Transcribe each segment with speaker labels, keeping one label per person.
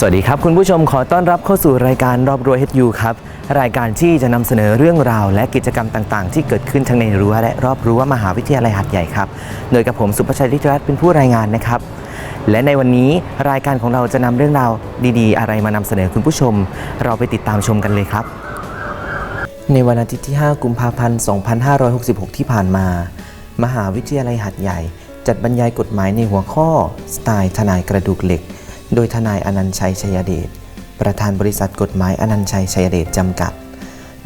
Speaker 1: สวัสดีครับ คุณผู้ชมขอต้อนรับเข้าสู่รายการรอบรั้ว HU ครับ รายการที่จะนำเสนอเรื่องราว และกิจกรรมต่างๆ ที่เกิดขึ้นทั้งในรั้วและรอบรั้วมหาวิทยาลัยหัดใหญ่ครับ โดยกับผมสุภชัยฤทธิรัตน์เป็นผู้รายงานนะครับ และในวันนี้รายการของเราจะนำเรื่องราวดีๆ อะไรมานำเสนอคุณผู้ชม เราไปติดตามชมกันเลยครับ ในวันอาทิตย์ที่ 5 กุมภาพันธ์ 2566 ที่ผ่านมา มหาวิทยาลัยหัดใหญ่ จัดบรรยายกฎหมายในหัวข้อสไตล์ทนายกระดูกเหล็ก โดยทนายอนันชัยชัยเดช ประธานบริษัทกฎหมายอนันชัยชัยเดชจำกัด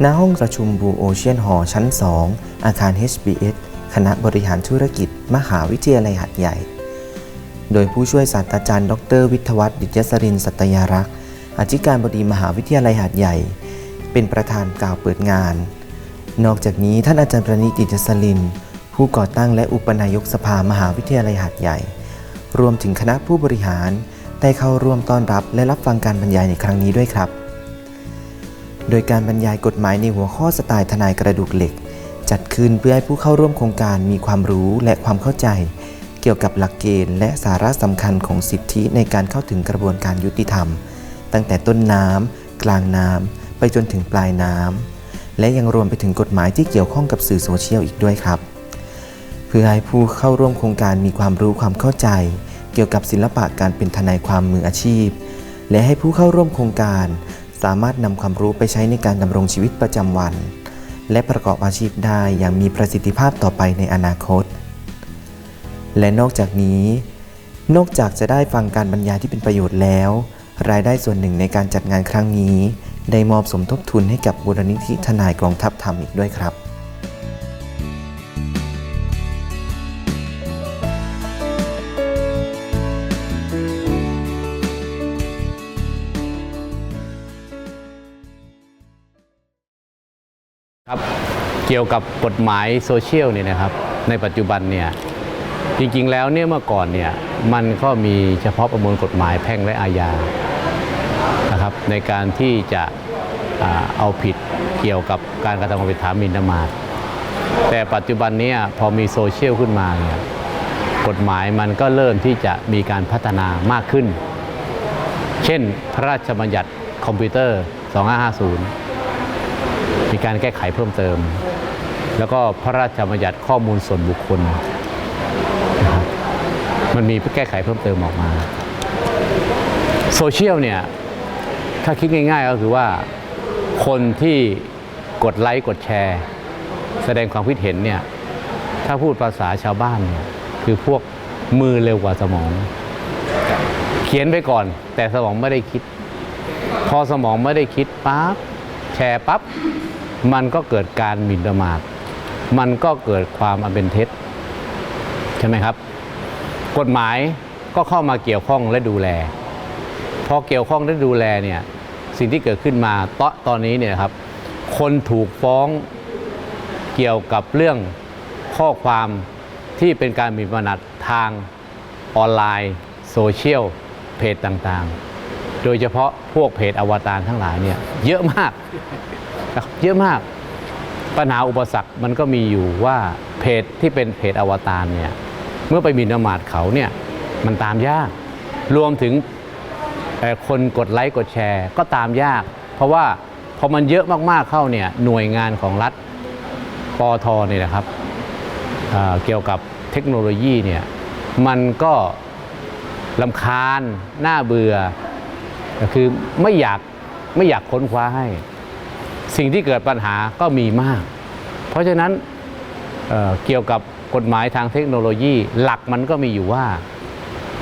Speaker 1: ณ ห้องประชุมบูโอเชียนหอชั้น 2 อาคาร HBS คณะบริหารธุรกิจ มหาวิทยาลัยหัดใหญ่ โดยผู้ช่วยศาสตราจารย์ ดร วิทวัฒน์ดิจยสรินสัตยารักษ์อธิการบดีมหาวิทยาลัยหัดใหญ่ เป็นประธานกล่าวเปิดงาน นอกจากนี้ท่านอาจารย์ประนิติจสลิน ผู้ก่อตั้งและอุปนายกสภามหาวิทยาลัยหาดใหญ่ รวมถึงคณะผู้บริหาร ได้เข้าร่วมต้อนรับและรับฟังการบรรยายในครั้งนี้ด้วยครับ โดยการบรรยายกฎหมายในหัวข้อสไตล์ทนายกระดูกเหล็ก จัดขึ้นเพื่อให้ผู้เข้าร่วมโครงการมีความรู้และความเข้าใจ เกี่ยวกับหลักเกณฑ์และสาระสำคัญของสิทธิในการเข้าถึงกระบวนการยุติธรรม ตั้งแต่ต้นน้ำกลางน้ำไปจนถึงปลายน้ำและยังรวมไปถึงกฎหมายที่เกี่ยวข้องกับสื่อโซเชียลอีกด้วยครับ เพื่อให้ผู้เข้าร่วมโครงการมีความรู้ความเข้าใจ เกี่ยวกับศิลปะการเป็นทนายความมืออาชีพ และให้ผู้เข้าร่วมโครงการ สามารถนำความรู้ไปใช้ในการดำรงชีวิตประจำวัน และประกอบอาชีพได้อย่างมีประสิทธิภาพต่อไปในอนาคต และนอกจากนี้ นอกจากจะได้ฟังการบรรยายที่เป็นประโยชน์แล้ว รายได้ส่วนหนึ่งในการจัดงานครั้งนี้ ได้มอบสมทบทุนให้กับบูรณิธิทนายกองทัพธรรมอีกด้วยครับ
Speaker 2: ครับเกี่ยวกับกฎหมายโซเชียลเนี่ยนะครับในปัจจุบันเนี่ยจริงๆแล้วเนี่ยเมื่อก่อนเนี่ยมันก็มีเฉพาะประมวลกฎหมายแพ่งและอาญานะครับในการที่จะเอาผิดเกี่ยวกับการกระทำความผิดฐานหมิ่นประมาทแต่ปัจจุบันเนี้พอมีโซเชียลขึ้นมาเนี่ยกฎหมายมันก็เริ่มที่จะมีการพัฒนามากขึ้น เช่น พระราชบัญญัติคอมพิวเตอร์ 2550 มีการแก้ไขเพิ่มเติม แล้วก็พระราชบัญญัติข้อมูลส่วนบุคคล มันมีแก้ไขเพิ่มเติมออกมาโซเชียลเนี่ยถ้าคิดง่าย ๆ ก็คือว่าคนที่กดไลค์กดแชร์ แสดงความคิดเห็นเนี่ยถ้าพูดภาษาชาวบ้านเนี่ยคือพวกมือเร็วกว่าสมอง เขียนไปก่อน แต่สมองไม่ได้คิด พอสมองไม่ได้คิดปั๊บแชร์ปั๊บ มันก็เกิดการหมิ่นประมาทมันก็เกิดความอันเป็นเท็จใช่ไหมครับ กฎหมายก็เข้ามาเกี่ยวข้องและดูแล พอเกี่ยวข้องและดูแลเนี่ยสิ่งที่เกิดขึ้นมาตอนตอนนี้เนี่ยครับ คนถูกฟ้องเกี่ยวกับเรื่องข้อความที่เป็นการหมิ่นประมาททางออนไลน์ โซเชียลเพจต่างๆ โดยเฉพาะพวกเพจอวตารทั้งหลายเนี่ยเยอะมาก นะครับเยอะมากปัญหาอุปสรรคมันก็มีอยู่ว่าเพจที่เป็นเพจอวตารเนี่ยเมื่อไปมินมาทเขาเนี่ยมันตามยาก รวมถึงเอ่คนกดไลค์กดแชร์ก็ตามยาก เพราะว่าพอมันเยอะมากๆเข้าเนี่ยหน่วยงานของรัฐปอทเนี่ยนะครับเเกี่ยวกับเทคโนโลยีเนี่ยมันก็ลำคาญน่าเบื่อคือไม่อยากไม่อยากค้นคว้าให้ สิ่งที่เกิดปัญหาก็มีมาก เพราะฉะนั้นเเกี่ยวกับกฎหมายทางเทคโนโลยีหลักมันก็มีอยู่ว่า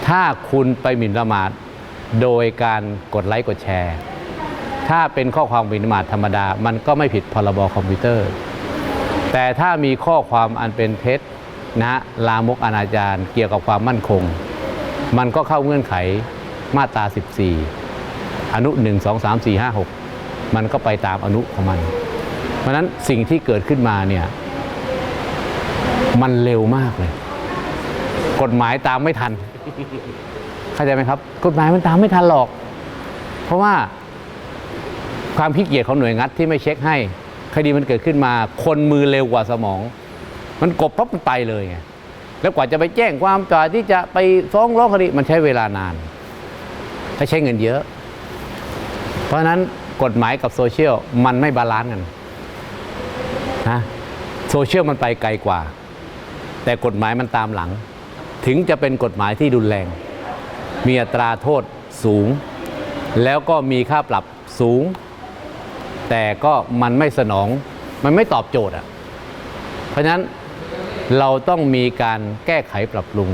Speaker 2: ถ้าคุณไปหมิ่นประมาทโดยการกดไลค์กดแชร์ ถ้าเป็นข้อความหมิ่นประมาทธรรมดา มันก็ไม่ผิดพรบคอมพิวเตอร์ แต่ถ้ามีข้อความอันเป็นเท็จนะลามกอนาจารเกี่ยวกับความมั่นคง มันก็เข้าเงื่อนไขมาตรา 14 อนุ 1 2 3 4 5 6 มันก็ไปตามอนุของมัน เพราะนั้นสิ่งที่เกิดขึ้นมาเนี่ยมันเร็วมากเลย กฎหมายตามไม่ทัน เข้าใจไหมครับ กฎหมายมันตามไม่ทันหรอก เพราะว่าความขี้เกียจของหน่วยงานที่ไม่เช็คให้คดีมันเกิดขึ้นมา คนมือเร็วกว่าสมอง มันกบปั๊บมันไปเลยไงแล้วกว่าจะไปแจ้งความกว่าที่จะไปฟ้องร้องคดีมันใช้เวลานานและใช้เงินเยอะ เพราะฉะนั้น กฎหมายกับโซเชียลมันไม่บาลานซ์กันนะโซเชียลมันไปไกลกว่า แต่กฎหมายมันตามหลัง ถึงจะเป็นกฎหมายที่รุนแรง มีอัตราโทษสูง แล้วก็มีค่าปรับสูง แต่ก็มันไม่สนอง มันไม่ตอบโจทย์อะเพราะฉะนั้นเราต้องมีการแก้ไขปรับปรุง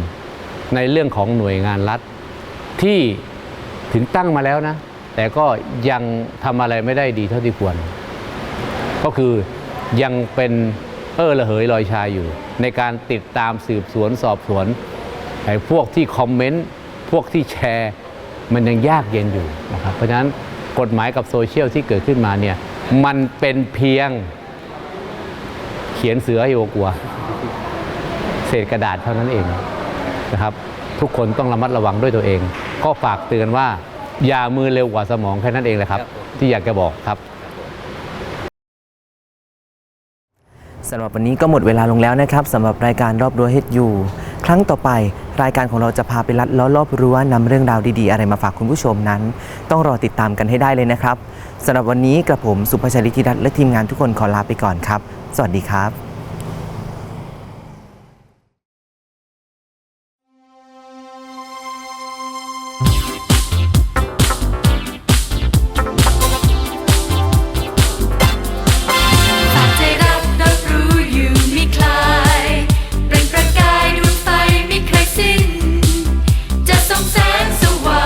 Speaker 2: ในเรื่องของหน่วยงานรัฐที่ถึงตั้งมาแล้วนะ แต่ก็ยังทำอะไรไม่ได้ดีเท่าที่ควร ก็คือยังเป็นเออระเหยลอยชายอยู่ ในการติดตามสืบสวนสอบสวนไอ้พวกที่คอมเมนต์พวกที่แชร์ มันยังยากเย็นอยู่นะครับเพราะฉะนั้นกฎหมายกับโซเชียลที่เกิดขึ้นมาเนี่ยมันเป็นเพียงเขียนเสือให้โอกลัว เศษกระดาษเท่านั้นเองนะครับ ทุกคนต้องระมัดระวังด้วยตัวเอง ก็ฝากเตือนว่า อย่ามือเร็วกว่าสมองแค่นั้นเองแหละครับ ที่อยากจะบอกครับ
Speaker 1: สำหรับวันนี้ก็หมดเวลาลงแล้วนะครับสำหรับรายการรอบรั้วเฮดยูครั้งต่อไป รายการของเราจะพาไปลัดล้อรอบรั้วนำเรื่องราวดีๆ อะไรมาฝากคุณผู้ชมนั้น ต้องรอติดตามกันให้ได้เลยนะครับสำหรับวันนี้กระผมสุภชัยฤทธิรัตน์และทีมงานทุกคนขอลาไปก่อนครับ สวัสดีครับ hands away.